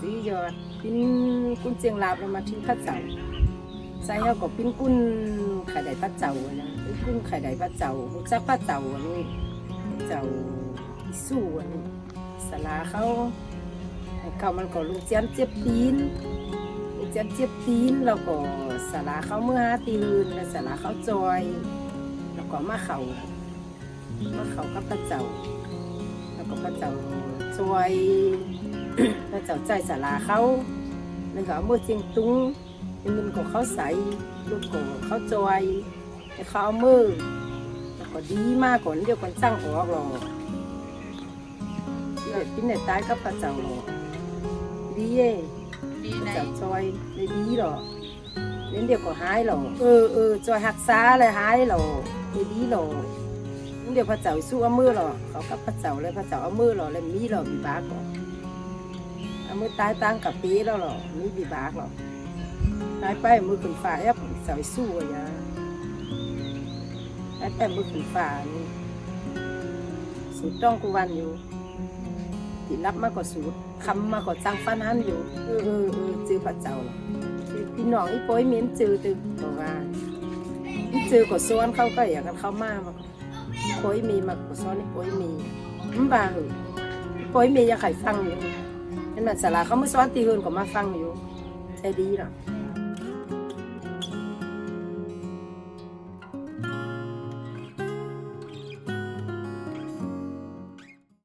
จียอดปิ้นกุ้นเจียงลาบแล้วมาทิ้งพระเจ้าใส่เอาก็ปิ้นกุ้นไข่ไดพระเจ้าอะนะปิ้นกุ้นไข่ไดพระเจ้ารู้จักพระเจ้าอันนี้เจ้าอิสู้อันนี้สลาเขาเขามันก็ลูกเจียนเจ็บตีนลูกเจียนเจ็บตีนแล้วก็สลาเขาเมื่อหาตีลืนแล้วสลาเขาจอย แล้วก็มาเขามาเขากับพระเจ้า แล้วก็พระเจ้าช่วย พระเจ้าใจสาราเขาแล้วก็เอามือเจียงตุ้งเป็นมือของเขาใส่ลูกของเขาจอยให้เขาเอามือแล้วก็ดีมากกว่าเดียวกันจ้างออกหรอกเด็ดพินเด็ดตายกับพระเจ้าหรอกดีเย่ดีพไหนระเจ้าจอยเลยดีหรอกเล่นเดียวก็หายหรอกเออเออจอยหักษาเลยหายหรอกเลยดีหรอกเล่นเดียวพระเจ้าสู้เอามือหรอกเขากับพระเจ้าเลยพระเจ้าเอามือหรอกเลยมีหรอกมีบากหรอก เอามือตายตั้งกับปีแล้วหรอมีบีบากหรอตายไปมือขึ้นฟ้ายับสาสู้อะยาตายไปมือขึ้นฟ้านี่สูตรต้องกูวันอยู่ที่รับมากกว่าสูตรคำมากกว่าจังฟันหันอยู่เออเออเออจือพระเจ้าหรอพี่น้องอีโป้ยเหม็นจือตึกบอกว่าอีจือกว่าซ้อนเขาก็อย่ากกันเขามามาโป้ยมีมากกว่าซ้อนอีโป้ยมีมันบ้าเหอะอีโป้ยมียังไข่ฟังอยู่ เห็นไหมสาราเขามาสอนตีเฮือนก็มาฟังอยู่ใจดีเนาะ